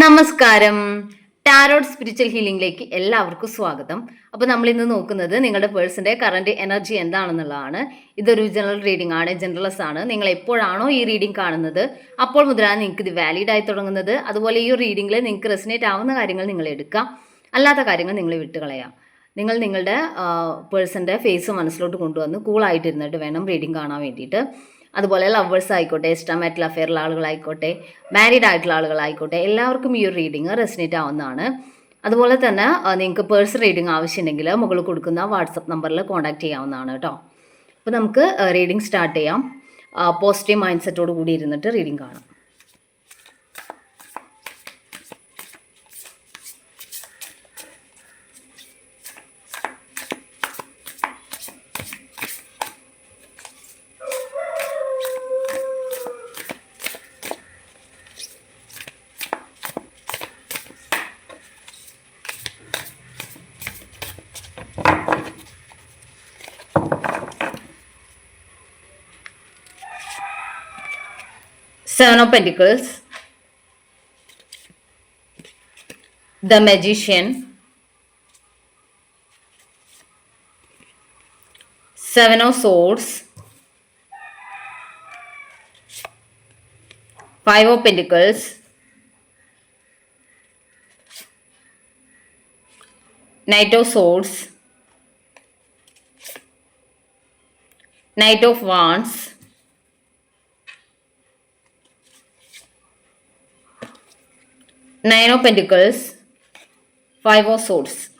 നമസ്കാരം. Tarot spiritual ഹീലിംഗിലേക്ക് എല്ലാവർക്കും സ്വാഗതം. അപ്പോൾ നമ്മൾ ഇന്ന് നോക്കുന്നത് നിങ്ങളുടെ പേഴ്സന്റെ കറന്റ് എനർജി എന്താണെന്നുള്ളതാണ്. ഇതൊരു ജനറൽ റീഡിംഗ് ആണ് ജനറലസ് ആണ്. നിങ്ങൾ എപ്പോഴാണോ ഈ റീഡിംഗ് കാണുന്നത് അപ്പോൾ മുതലാണ് നിങ്ങൾക്ക് ഇത് വാലിഡ് ആയി തുടങ്ങുന്നത്. അതുപോലെ ഈ റീഡിംഗിൽ നിങ്ങൾക്ക് റെസിനേറ്റ് ആവുന്ന കാര്യങ്ങൾ നിങ്ങൾ എടുക്കാം. അല്ലാത്ത കാര്യങ്ങൾ നിങ്ങൾ വിട്ടുകളയാം നിങ്ങൾ നിങ്ങളുടെ പേഴ്സന്റെ ഫേസ് മനസ്സിലോട്ട് കൊണ്ടുവന്ന് കൂളായിട്ടിരുന്നിട്ട് വേണം റീഡിംഗ് കാണാൻ വേണ്ടിയിട്ട്. അതുപോലെ ലവേഴ്സ് ആയിക്കോട്ടെ എസ്റ്റമാറ്റിൽ മാറ്റൽ അഫെയറുള്ള ആളുകളായിക്കോട്ടെ മാരീഡ് ആയിട്ടുള്ള ആളുകളായിക്കോട്ടെ എല്ലാവർക്കും ഈ ഒരു റീഡിങ് റെസിനേറ്റ് ആവുന്നതാണ്. അതുപോലെ തന്നെ നിങ്ങൾക്ക് പേഴ്സണൽ റീഡിംഗ് ആവശ്യമുണ്ടെങ്കിൽ മുകളിൽ കൊടുക്കുന്ന വാട്സപ്പ് നമ്പറിൽ കോൺടാക്ട് ചെയ്യാവുന്നതാണ് കേട്ടോ. അപ്പോൾ നമുക്ക് റീഡിംഗ് സ്റ്റാർട്ട് ചെയ്യാം. പോസിറ്റീവ് മൈൻഡ് സെറ്റോട് കൂടി ഇരുന്നിട്ട് റീഡിംഗ് കാണാം. Seven of Pentacles, the Magician, Seven of Swords, Five of Pentacles, Knight of Swords, Knight of Wands, Nine of Pentacles, Five of Swords.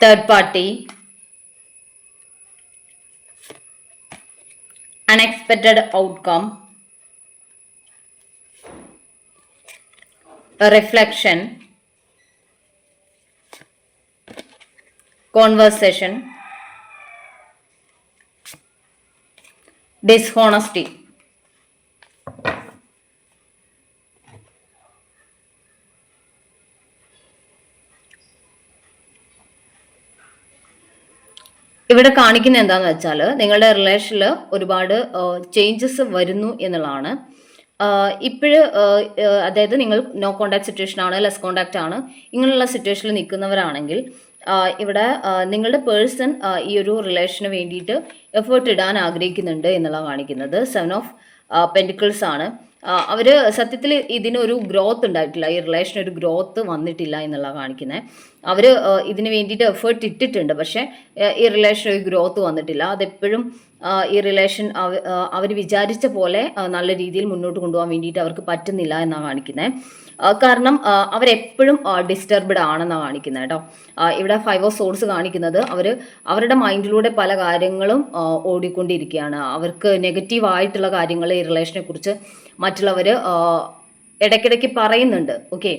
Third party, unexpected outcome, a reflection, conversation, dishonesty. ഇവിടെ കാണിക്കുന്ന എന്താന്ന് വെച്ചാൽ നിങ്ങളുടെ റിലേഷനിൽ ഒരുപാട് changes വരുന്നു എന്നുള്ളതാണ്. ഇപ്പോഴ് അതായത് നിങ്ങൾ നോ കോണ്ടാക്ട് സിറ്റുവേഷൻ ആണ് ലെസ് കോണ്ടാക്ട് ആണ് ഇങ്ങനെയുള്ള സിറ്റുവേഷനിൽ നിൽക്കുന്നവരാണെങ്കിൽ ഇവിടെ നിങ്ങളുടെ പേഴ്സൺ ഈ ഒരു റിലേഷന് വേണ്ടിയിട്ട് എഫേർട്ട് ഇടാൻ ആഗ്രഹിക്കുന്നുണ്ട് എന്നുള്ള കാണിക്കുന്നത്. സെവൻ ഓഫ് പെന്റിക്കിൾസ് ആണ്. അവർ സത്യത്തിൽ ഇതിനൊരു ഗ്രോത്ത് ഉണ്ടായിട്ടില്ല. ഈ റിലേഷൻ ഒരു ഗ്രോത്ത് വന്നിട്ടില്ല എന്നുള്ള കാണിക്കുന്നത് അവർ ഇതിന് വേണ്ടിയിട്ട് എഫേർട്ട് ഇട്ടിട്ടുണ്ട്. പക്ഷേ ഈ റിലേഷൻ ഒരു ഗ്രോത്ത് വന്നിട്ടില്ല. അതെപ്പോഴും ഈ റിലേഷൻ അവർ വിചാരിച്ച പോലെ നല്ല രീതിയിൽ മുന്നോട്ട് കൊണ്ടുപോകാൻ വേണ്ടിയിട്ട് അവർക്ക് പറ്റുന്നില്ല എന്നാണ് കാണിക്കുന്നത് കാരണം അവരെപ്പോഴും ഡിസ്റ്റർബ്ഡ് ആണെന്നാണ് കാണിക്കുന്നത് കേട്ടോ ഇവിടെ ഫൈവ് ഓഫ് സോഴ്സ് കാണിക്കുന്നത് അവർ അവരുടെ മൈൻഡിലൂടെ പല കാര്യങ്ങളും ഓടിക്കൊണ്ടിരിക്കുകയാണ് അവർക്ക് നെഗറ്റീവ് ആയിട്ടുള്ള കാര്യങ്ങൾ ഈ റിലേഷനെ കുറിച്ച് മറ്റുള്ളവർ ഇടയ്ക്കിടയ്ക്ക് പറയുന്നുണ്ട്. ഓക്കെ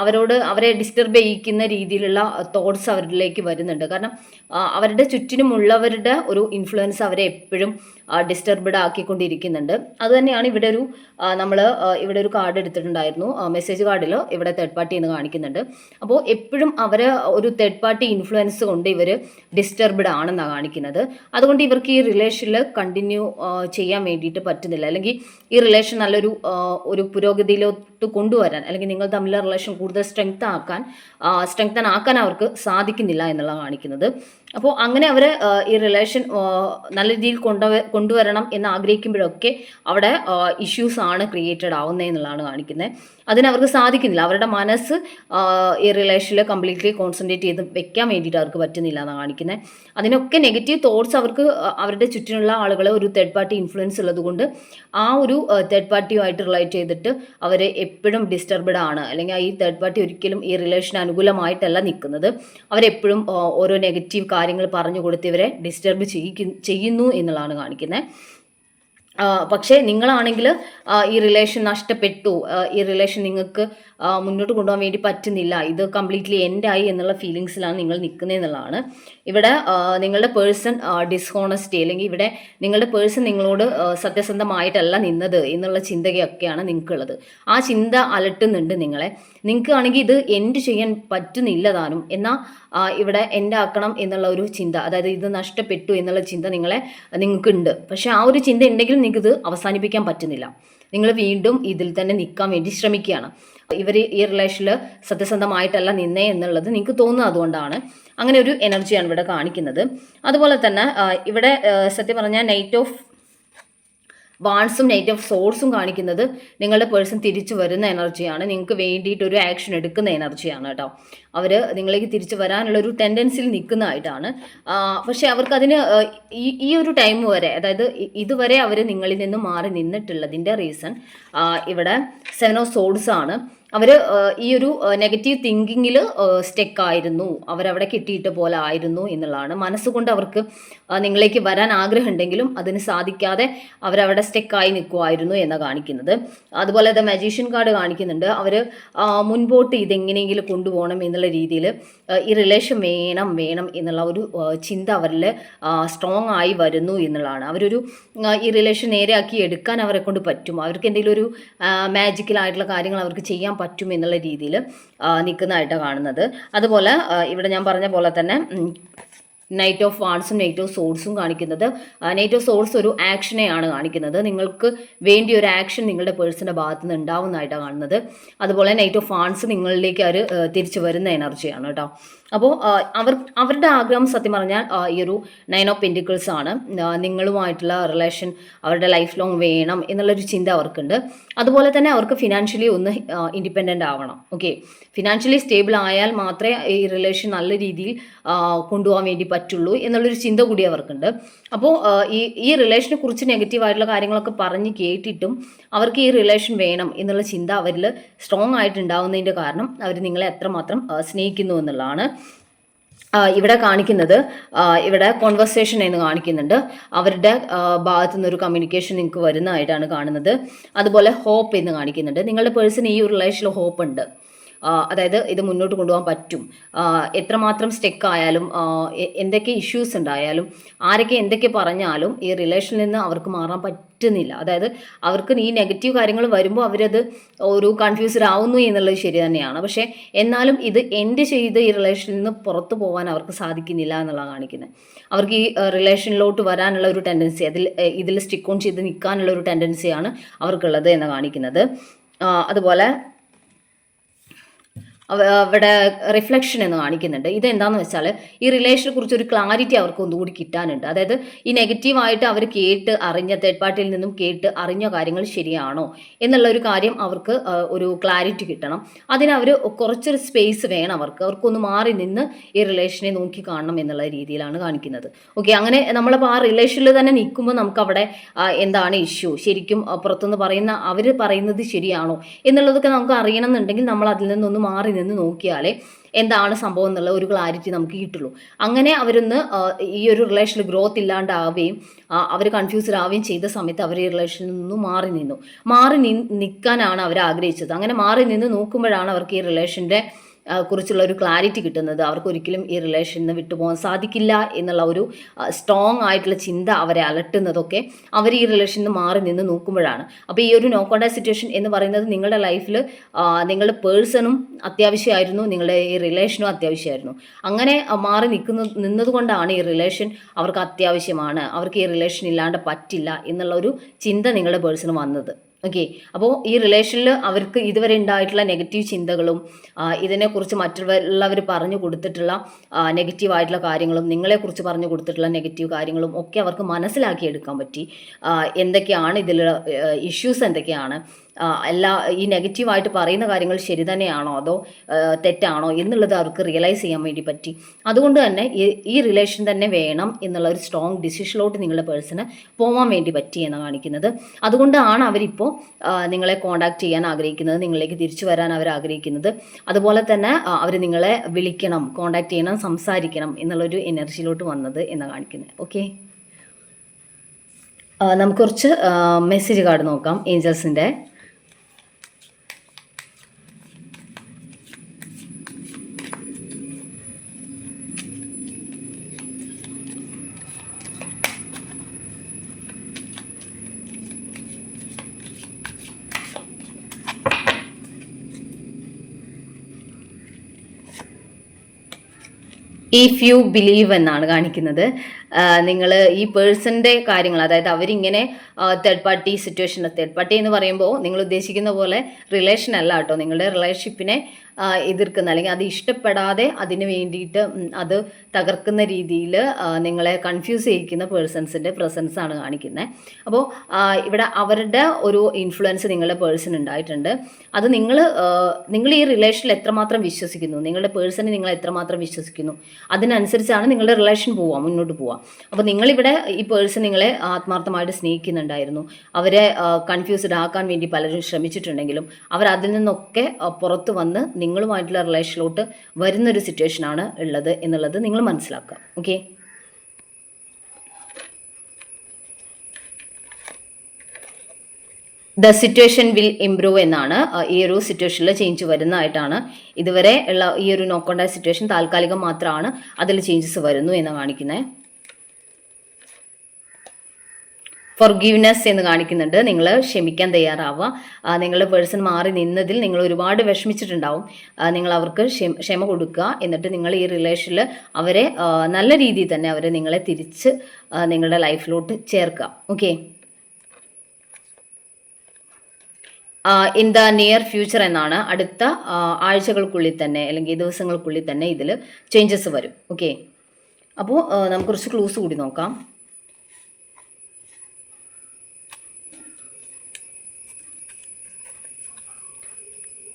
അവരോട് അവരെ ഡിസ്റ്റർബ് ചെയ്യിക്കുന്ന രീതിയിലുള്ള തോട്ട്സ് അവരിലേക്ക് വരുന്നുണ്ട്. കാരണം അവരുടെ ചുറ്റിനുമുള്ളവരുടെ ഒരു ഇൻഫ്ലുവൻസ് അവരെ എപ്പോഴും ഡിസ്റ്റർബ്ഡ് ആക്കിക്കൊണ്ടിരിക്കുന്നുണ്ട്. അതുതന്നെയാണ് ഇവിടെ ഒരു നമ്മൾ ഇവിടെ ഒരു കാർഡ് എടുത്തിട്ടുണ്ടായിരുന്നു. മെസ്സേജ് കാർഡിൽ ഇവിടെ തേർഡ് പാർട്ടി എന്ന് കാണിക്കുന്നുണ്ട്. അപ്പോൾ എപ്പോഴും അവരെ ഒരു തേർഡ് പാർട്ടി ഇൻഫ്ലുവൻസ് കൊണ്ട് ഇവർ ഡിസ്റ്റർബ്ഡ് ആണെന്നാണ് കാണിക്കുന്നത്. അതുകൊണ്ട് ഇവർക്ക് ഈ റിലേഷനിൽ കണ്ടിന്യൂ ചെയ്യാൻ വേണ്ടിയിട്ട് പറ്റുന്നില്ല. അല്ലെങ്കിൽ ഈ റിലേഷൻ നല്ലൊരു ഒരു പുരോഗതിയിലോട്ട് കൊണ്ടുവരാൻ അല്ലെങ്കിൽ നിങ്ങൾ തമ്മിലുള്ള റിലേഷൻ കൂടുതൽ സ്ട്രെങ്ത് ആക്കാൻ സ്ട്രെങ്തൻ ആക്കാൻ അവർക്ക് സാധിക്കുന്നില്ല എന്നുള്ളതാണ് കാണിക്കുന്നത്. അപ്പോൾ അങ്ങനെ അവർ ഈ റിലേഷൻ നല്ല രീതിയിൽ കൊണ്ടുവ കൊണ്ടുവരണം എന്ന് ആഗ്രഹിക്കുമ്പോഴൊക്കെ അവിടെ ഇഷ്യൂസ് ആണ് ക്രിയേറ്റഡ് ആവുന്നത് എന്നുള്ളതാണ് കാണിക്കുന്നത് അതിനവർക്ക് സാധിക്കുന്നില്ല. അവരുടെ മനസ്സ് ഈ റിലേഷനിൽ കംപ്ലീറ്റ്ലി കോൺസെൻട്രേറ്റ് ചെയ്ത് വെക്കാൻ വേണ്ടിയിട്ട് അവർക്ക് പറ്റുന്നില്ല എന്നാണ് കാണിക്കുന്നത് അതിനൊക്കെ നെഗറ്റീവ് തോട്ട്സ് അവർക്ക് അവരുടെ ചുറ്റിനുള്ള ആളുകളെ ഒരു തേർഡ് പാർട്ടി ഇൻഫ്ലുവൻസ് ഉള്ളതുകൊണ്ട് ആ ഒരു തേർഡ് പാർട്ടിയുമായിട്ട് റിലേറ്റ് ചെയ്തിട്ട് അവരെ എപ്പോഴും ഡിസ്റ്റർബ്ഡ് ആണ്. അല്ലെങ്കിൽ ഈ തേർഡ് പാർട്ടി ഒരിക്കലും ഈ റിലേഷൻ അനുകൂലമായിട്ടല്ല നിൽക്കുന്നത്. അവരെപ്പോഴും ഓരോ നെഗറ്റീവ് കാര്യങ്ങൾ പറഞ്ഞു കൊടുത്ത് ഇവരെ ഡിസ്റ്റർബ് ചെയ്യുന്നു എന്നുള്ളതാണ് കാണിക്കുന്നത് പക്ഷേ നിങ്ങളാണെങ്കിൽ ഈ റിലേഷൻ നഷ്ടപ്പെട്ടു. ഈ റിലേഷൻ നിങ്ങൾക്ക് മുന്നോട്ട് കൊണ്ടുപോകാൻ വേണ്ടി പറ്റുന്നില്ല. ഇത് കംപ്ലീറ്റ്ലി എൻഡായി എന്നുള്ള ഫീലിങ്സിലാണ് നിങ്ങൾ നിൽക്കുന്നത് എന്നുള്ളതാണ്. ഇവിടെ നിങ്ങളുടെ പേഴ്സൺ ഡിസ്ഹോണസ്റ്റി അല്ലെങ്കിൽ ഇവിടെ നിങ്ങളുടെ പേഴ്സൺ നിങ്ങളോട് സത്യസന്ധമായിട്ടല്ല നിന്നത് എന്നുള്ള ചിന്തയൊക്കെയാണ് നിങ്ങൾക്കുള്ളത്. ആ ചിന്ത അലട്ടുന്നുണ്ട് നിങ്ങളെ. നിങ്ങൾക്ക് ആണെങ്കിൽ ഇത് എൻഡ് ചെയ്യാൻ പറ്റുന്നില്ല താനും. എന്നാൽ ഇവിടെ എന്റെ ആക്കണം എന്നുള്ള ഒരു ചിന്ത അതായത് ഇത് നഷ്ടപ്പെട്ടു എന്നുള്ള ചിന്ത നിങ്ങളെ നിങ്ങൾക്കുണ്ട്. പക്ഷെ ആ ഒരു ചിന്ത ഉണ്ടെങ്കിലും നിങ്ങൾക്ക് ഇത് അവസാനിപ്പിക്കാൻ പറ്റുന്നില്ല. നിങ്ങൾ വീണ്ടും ഇതിൽ തന്നെ നിൽക്കാൻ വേണ്ടി ശ്രമിക്കുകയാണ്. ഇവർ ഈ റിലേഷനിൽ സത്യസന്ധമായിട്ടല്ല നിന്നേ എന്നുള്ളത് നിങ്ങൾക്ക് തോന്നുന്നത് അതുകൊണ്ടാണ്. അങ്ങനെ ഒരു എനർജിയാണ് ഇവിടെ കാണിക്കുന്നത്. അതുപോലെ തന്നെ ഇവിടെ സത്യം പറഞ്ഞാൽ നൈറ്റ് ഓഫ് വാൺസും നൈറ്റ് ഓഫ് സോഴ്സും കാണിക്കുന്നത് നിങ്ങളുടെ പേഴ്സൺ തിരിച്ചു വരുന്ന എനർജിയാണ്. നിങ്ങൾക്ക് വേണ്ടിയിട്ട് ഒരു ആക്ഷൻ എടുക്കുന്ന എനർജിയാണ് കേട്ടോ. അവർ നിങ്ങളേക്ക് തിരിച്ചു വരാനുള്ള ഒരു ടെൻഡൻസിയിൽ നിൽക്കുന്നതായിട്ടാണ്. പക്ഷേ അവർക്കതിന് ഈ ഈ ഒരു ടൈം വരെ അതായത് ഇതുവരെ അവർ നിങ്ങളിൽ നിന്ന് മാറി നിന്നിട്ടുള്ളതിന്റെ റീസൺ ഇവിടെ സെവൻ ഓഫ് സോഡ്സ് ആണ് അവർ ഈ ഒരു നെഗറ്റീവ് തിങ്കിങ്ങിൽ സ്റ്റെക്ക് ആയിരുന്നു. അവരവിടെ കിട്ടിയിട്ട് പോലെ ആയിരുന്നു എന്നുള്ളതാണ്. മനസ്സുകൊണ്ട് അവർക്ക് നിങ്ങളേക്ക് വരാൻ ആഗ്രഹമുണ്ടെങ്കിലും അതിന് സാധിക്കാതെ അവരവിടെ സ്റ്റെക്കായി നിൽക്കുമായിരുന്നു എന്ന് കാണിക്കുന്നത്. അതുപോലെ ദ മജീഷ്യൻ കാർഡ് കാണിക്കുന്നുണ്ട്. അവർ മുൻപോട്ട് ഇതെങ്ങനെയെങ്കിലും കൊണ്ടുപോകണം എന്നുള്ള രീതിയിൽ ഈ റിലേഷൻ വേണം വേണം എന്നുള്ള ഒരു ചിന്ത അവരിൽ സ്ട്രോങ് ആയി വരുന്നു എന്നുള്ളതാണ്. അവരൊരു ഈ റിലേഷൻ നേരെയാക്കി എടുക്കാൻ അവരെ കൊണ്ട് പറ്റും. അവർക്ക് എന്തെങ്കിലും ഒരു മാജിക്കലായിട്ടുള്ള കാര്യങ്ങൾ അവർക്ക് ചെയ്യാൻ പറ്റും എന്നുള്ള രീതിയിൽ നിൽക്കുന്നതായിട്ടാണ് കാണുന്നത്. അതുപോലെ ഇവിടെ ഞാൻ പറഞ്ഞ പോലെ തന്നെ നൈറ്റ് ഓഫ് വാൺസും നൈറ്റ് ഓഫ് സോഡ്സും കാണിക്കുന്നത്. നൈറ്റ് ഓഫ് സോഡ്സ് ഒരു ആക്ഷനെയാണ് കാണിക്കുന്നത്. നിങ്ങൾക്ക് വേണ്ടി ഒരു ആക്ഷൻ നിങ്ങളുടെ പേഴ്സന്റെ ഭാഗത്ത് നിന്ന് ഉണ്ടാവുന്നതായിട്ടാണ് കാണുന്നത്. അതുപോലെ നൈറ്റ് ഓഫ് വാൺസ് നിങ്ങളിലേക്ക് അവർ തിരിച്ചു വരുന്ന എനർജിയാണ് കേട്ടോ. അപ്പോൾ അവർ അവരുടെ ആഗ്രഹം സത്യം പറഞ്ഞാൽ ഈ ഒരു നയൻ ഓഫ് പെന്റിക്കിൾസ് ആണ്. നിങ്ങളുമായിട്ടുള്ള റിലേഷൻ അവരുടെ ലൈഫ് ലോങ് വേണം എന്നുള്ളൊരു ചിന്ത അവർക്കുണ്ട്. അതുപോലെ തന്നെ അവർക്ക് ഫിനാൻഷ്യലി ഒന്ന് ഇൻഡിപെൻഡന്റ് ആവണം. ഓക്കെ ഫിനാൻഷ്യലി സ്റ്റേബിൾ ആയാൽ മാത്രമേ ഈ റിലേഷൻ നല്ല രീതിയിൽ കൊണ്ടുപോകാൻ വേണ്ടി പറ്റുള്ളൂ എന്നുള്ളൊരു ചിന്ത കൂടി അവർക്കുണ്ട്. അപ്പോൾ ഈ ഈ റിലേഷനെ കുറിച്ച് നെഗറ്റീവായിട്ടുള്ള കാര്യങ്ങളൊക്കെ പറഞ്ഞ് കേട്ടിട്ടും അവർക്ക് ഈ റിലേഷൻ വേണം എന്നുള്ള ചിന്ത അവരിൽ സ്ട്രോങ് ആയിട്ടുണ്ടാവുന്നതിന്റെ കാരണം അവർ നിങ്ങളെ എത്രമാത്രം സ്നേഹിക്കുന്നു എന്നുള്ളതാണ്. ഇവിടെ കാണിക്കുന്നത് ഇവിടെ കോൺവെർസേഷൻ എന്ന് കാണിക്കുന്നുണ്ട്. അവരുടെ ഭാഗത്തു നിന്നൊരു കമ്മ്യൂണിക്കേഷൻ നിങ്ങൾക്ക് വരുന്നതായിട്ടാണ് കാണുന്നത്. അതുപോലെ ഹോപ്പ് എന്ന് കാണിക്കുന്നുണ്ട്. നിങ്ങളുടെ പേഴ്സൺ ഈ ഒരു റിലേഷനിൽ ഹോപ്പ് ഉണ്ട്. അതായത് ഇത് മുന്നോട്ട് കൊണ്ടുപോകാൻ പറ്റും. എത്രമാത്രം സ്റ്റെക്ക് ആയാലും എന്തൊക്കെ ഇഷ്യൂസ് ഉണ്ടായാലും ആരൊക്കെ എന്തൊക്കെ പറഞ്ഞാലും ഈ റിലേഷനിൽ നിന്ന് അവർക്ക് മാറാൻ പറ്റുന്നില്ല. അതായത് അവർക്ക് ഈ നെഗറ്റീവ് കാര്യങ്ങൾ വരുമ്പോൾ അവരത് ഒരു കൺഫ്യൂസ്ഡ് ആവുന്നു എന്നുള്ളത് ശരി തന്നെയാണ്. പക്ഷേ എന്നാലും ഇത് എൻഡ് ചെയ്ത് ഈ റിലേഷനിൽ നിന്ന് പുറത്തു പോകാൻ അവർക്ക് സാധിക്കുന്നില്ല എന്നുള്ളതാണ് കാണിക്കുന്നത്. അവർക്ക് ഈ റിലേഷനിലോട്ട് വരാനുള്ള ഒരു ടെൻഡൻസി അതിൽ ഇതിൽ സ്റ്റിക്ക് ഓൺ ചെയ്ത് നിൽക്കാനുള്ള ഒരു ടെൻഡൻസിയാണ് അവർക്കുള്ളത് എന്ന് കാണിക്കുന്നത്. അതുപോലെ അവിടെ റിഫ്ലക്ഷൻ എന്ന് കാണിക്കുന്നുണ്ട്. ഇത് എന്താണെന്ന് വെച്ചാൽ ഈ റിലേഷനെ കുറിച്ച് ഒരു ക്ലാരിറ്റി അവർക്ക് ഒന്നുകൂടി കിട്ടാനുണ്ട്. അതായത് ഈ നെഗറ്റീവായിട്ട് അവർ കേട്ട് അറിഞ്ഞ തേർഡ് പാർട്ടിയിൽ നിന്നും കേട്ട് അറിഞ്ഞ കാര്യങ്ങൾ ശരിയാണോ എന്നുള്ള ഒരു കാര്യം അവർക്ക് ഒരു ക്ലാരിറ്റി കിട്ടണം. അതിന് അവർ കുറച്ചൊരു സ്പേസ് വേണം അവർക്ക്. അവർക്കൊന്ന് മാറി നിന്ന് ഈ റിലേഷനെ നോക്കി കാണണം എന്നുള്ള രീതിയിലാണ് കാണിക്കുന്നത്. ഓക്കെ അങ്ങനെ നമ്മളിപ്പോൾ ആ റിലേഷനിൽ തന്നെ നിൽക്കുമ്പോൾ നമുക്ക് അവിടെ എന്താണ് ഇഷ്യൂ ശരിക്കും പുറത്തുനിന്ന് പറയുന്ന അവർ പറയുന്നത് ശരിയാണോ എന്നുള്ളതൊക്കെ നമുക്ക് അറിയണം എന്നുണ്ടെങ്കിൽ നമ്മൾ അതിൽ നിന്നൊന്ന് മാറി നിന്ന് നോക്കിയാലേ എന്താണ് സംഭവം എന്നുള്ള ഒരു ക്ലാരിറ്റി നമുക്ക് കിട്ടുള്ളൂ. അങ്ങനെ അവരൊന്ന് ഈ ഒരു റിലേഷനിൽ ഗ്രോത്ത് ഇല്ലാണ്ടാവുകയും അവർ കൺഫ്യൂസ്ഡ് ആവുകയും ചെയ്ത സമയത്ത് അവർ ഈ റിലേഷനിൽ നിന്നും മാറി നിന്നു. മാറി നിൽക്കാനാണ് അവർ ആഗ്രഹിച്ചത്. അങ്ങനെ മാറി നിന്ന് നോക്കുമ്പോഴാണ് അവർക്ക് ഈ റിലേഷന്റെ കുറിച്ചുള്ള ഒരു ക്ലാരിറ്റി കിട്ടുന്നത് അവർക്ക് ഒരിക്കലും ഈ റിലേഷനിൽ നിന്ന് വിട്ടുപോകാൻ സാധിക്കില്ല എന്നുള്ള ഒരു സ്ട്രോങ് ആയിട്ടുള്ള ചിന്ത അവരെ അലട്ടുന്നതൊക്കെ അവർ ഈ റിലേഷനിൽ നിന്ന് മാറി നിന്ന് നോക്കുമ്പോഴാണ്. അപ്പോൾ ഈ ഒരു നോ കോണ്ടാക്ട് സിറ്റുവേഷൻ എന്ന് പറയുന്നത് നിങ്ങളുടെ ലൈഫിൽ നിങ്ങളുടെ പേഴ്സണും അത്യാവശ്യമായിരുന്നു നിങ്ങളുടെ ഈ റിലേഷനും അത്യാവശ്യമായിരുന്നു. അങ്ങനെ മാറി നിൽക്കുന്ന നിന്നതുകൊണ്ടാണ് ഈ റിലേഷൻ അവർക്ക് അത്യാവശ്യമാണ് അവർക്ക് ഈ റിലേഷൻ ഇല്ലാണ്ട് പറ്റില്ല എന്നുള്ള ഒരു ചിന്ത നിങ്ങളുടെ പേഴ്സണ് വന്നത്. ഓക്കെ അപ്പോൾ ഈ റിലേഷനിൽ അവർക്ക് ഇതുവരെ ഉണ്ടായിട്ടുള്ള നെഗറ്റീവ് ചിന്തകളും ഇതിനെക്കുറിച്ച് മറ്റുള്ളവർ പറഞ്ഞു കൊടുത്തിട്ടുള്ള നെഗറ്റീവ് ആയിട്ടുള്ള കാര്യങ്ങളും നിങ്ങളെക്കുറിച്ച് പറഞ്ഞു കൊടുത്തിട്ടുള്ള നെഗറ്റീവ് കാര്യങ്ങളും ഒക്കെ അവർക്ക് മനസ്സിലാക്കിയെടുക്കാൻ പറ്റി. എന്തൊക്കെയാണ് ഇതിലുള്ള ഇഷ്യൂസ് എന്തൊക്കെയാണ്? എല്ലാ ഈ നെഗറ്റീവായിട്ട് പറയുന്ന കാര്യങ്ങൾ ശരി തന്നെയാണോ? അതോ തെറ്റാണോ? എന്നുള്ളത് അവർക്ക് റിയലൈസ് ചെയ്യാൻ വേണ്ടി പറ്റി. അതുകൊണ്ട് തന്നെ ഈ റിലേഷൻ തന്നെ വേണം എന്നുള്ള ഒരു സ്ട്രോങ് ഡിസിഷനിലോട്ട് നിങ്ങളുടെ പേഴ്സണ് പോകാൻ വേണ്ടി പറ്റി എന്ന് കാണിക്കുന്നത്. അതുകൊണ്ടാണ് അവരിപ്പോൾ നിങ്ങളെ കോണ്ടാക്ട് ചെയ്യാൻ ആഗ്രഹിക്കുന്നത് നിങ്ങളിലേക്ക് തിരിച്ചു വരാൻ അവർ ആഗ്രഹിക്കുന്നത്. അതുപോലെ തന്നെ അവർ നിങ്ങളെ വിളിക്കണം കോണ്ടാക്ട് ചെയ്യണം സംസാരിക്കണം എന്നുള്ളൊരു എനർജിയിലോട്ട് വന്നത് എന്ന് കാണിക്കുന്നത്. ഓക്കെ നമുക്ക് കുറച്ച് മെസ്സേജ് കാർഡ് നോക്കാം ഏഞ്ചൽസിന്റെ ഇഫ് യു ബിലീവ് എന്നാണ് കാണിക്കുന്നത്. നിങ്ങൾ ഈ പേഴ്സണിന്റെ കാര്യങ്ങൾ അതായത് അവരിങ്ങനെ third party situation third party എന്ന് പറയുമ്പോൾ നിങ്ങൾ ഉദ്ദേശിക്കുന്ന പോലെ റിലേഷൻ അല്ല കേട്ടോ. നിങ്ങളുടെ റിലേഷൻഷിപ്പിനെ എതിർക്കുന്ന അല്ലെങ്കിൽ അത് ഇഷ്ടപ്പെടാതെ അതിന് വേണ്ടിയിട്ട് അത് തകർക്കുന്ന രീതിയിൽ നിങ്ങളെ കൺഫ്യൂസ് ചെയ്യിക്കുന്ന പേഴ്സൺസിന്റെ പ്രസൻസ് ആണ് കാണിക്കുന്നത് അപ്പോൾ ഇവിടെ അവരുടെ ഒരു ഇൻഫ്ലുവൻസ് നിങ്ങളുടെ പേഴ്സൺ ഉണ്ടായിട്ടുണ്ട്. അത് നിങ്ങൾ നിങ്ങൾ ഈ റിലേഷനിൽ എത്രമാത്രം വിശ്വസിക്കുന്നു? നിങ്ങളുടെ പേഴ്സണെ നിങ്ങൾ എത്രമാത്രം വിശ്വസിക്കുന്നു? അതിനനുസരിച്ചാണ് നിങ്ങളുടെ റിലേഷൻ പോവുക മുന്നോട്ട് പോവുക. അപ്പോൾ നിങ്ങളിവിടെ ഈ പേഴ്സൺ നിങ്ങളെ ആത്മാർത്ഥമായിട്ട് സ്നേഹിക്കുന്നുണ്ടായിരുന്നു. അവരെ കൺഫ്യൂസ്ഡ് ആക്കാൻ വേണ്ടി പലരും ശ്രമിച്ചിട്ടുണ്ടെങ്കിലും അവർ അതിൽ നിന്നൊക്കെ പുറത്തു വന്ന് നിങ്ങളുമായിട്ടുള്ള റിലേഷനിലോട്ട് വരുന്നൊരു സിറ്റുവേഷനാണ് ഉള്ളത് എന്നുള്ളത് നിങ്ങൾ മനസ്സിലാക്കുക. Okay the situation will improve എന്നാണ് ഈ ഒരു സിറ്റുവേഷനിൽ ചേഞ്ച് വരുന്നതായിട്ടാണ്. ഇതുവരെ ഉള്ള ഈ ഒരു നോക്കേണ്ട സിറ്റുവേഷൻ താൽക്കാലികം മാത്രമാണ് അതിൽ ചേഞ്ചസ് വരുന്നു എന്ന് കാണിക്കുന്നത് ഫൊർഗീവ്നെസ് എന്ന് കാണിക്കുന്നുണ്ട്. നിങ്ങൾ ക്ഷമിക്കാൻ തയ്യാറാവുക. നിങ്ങളുടെ പേഴ്സൺ മാറി നിന്നതിൽ നിങ്ങൾ ഒരുപാട് വിഷമിച്ചിട്ടുണ്ടാവും. നിങ്ങൾ അവർക്ക് ക്ഷമ കൊടുക്കുക. എന്നിട്ട് നിങ്ങൾ ഈ റിലേഷനിൽ അവരെ നല്ല രീതിയിൽ തന്നെ അവരെ നിങ്ങളെ തിരിച്ച് നിങ്ങളുടെ ലൈഫിലോട്ട് ചേർക്കുക. Okay in the near future എന്നാണ് അടുത്ത ആഴ്ചകൾക്കുള്ളിൽ തന്നെ അല്ലെങ്കിൽ ദിവസങ്ങൾക്കുള്ളിൽ തന്നെ ഇതിൽ ചേഞ്ചസ് വരും. ഓക്കെ അപ്പോൾ നമുക്ക് കുറച്ച് ക്ലൂസ് കൂടി നോക്കാം.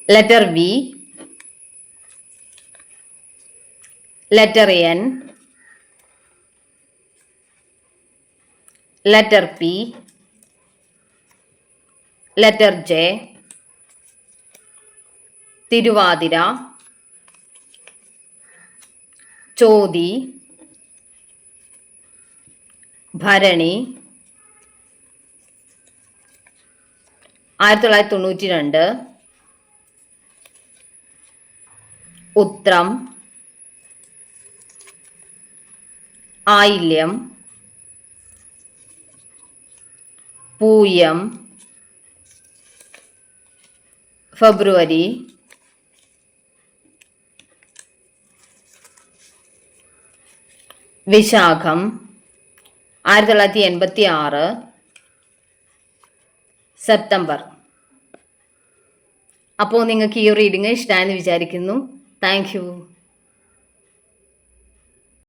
Letter V letter N letter P letter J Thiruvathira Chothi Bharani ആയിരത്തി തൊള്ളായിരത്തി തൊണ്ണൂറ്റി രണ്ട് ഉത്രം ആയില്യം പൂയം ഫെബ്രുവരി വിശാഖം ആയിരത്തി തൊള്ളായിരത്തി എൺപത്തി ആറ് സെപ്റ്റംബർ. അപ്പോൾ നിങ്ങൾക്ക് ഈ റീഡിങ് ഇഷ്ടമായെന്ന് വിചാരിക്കുന്നു. Thank you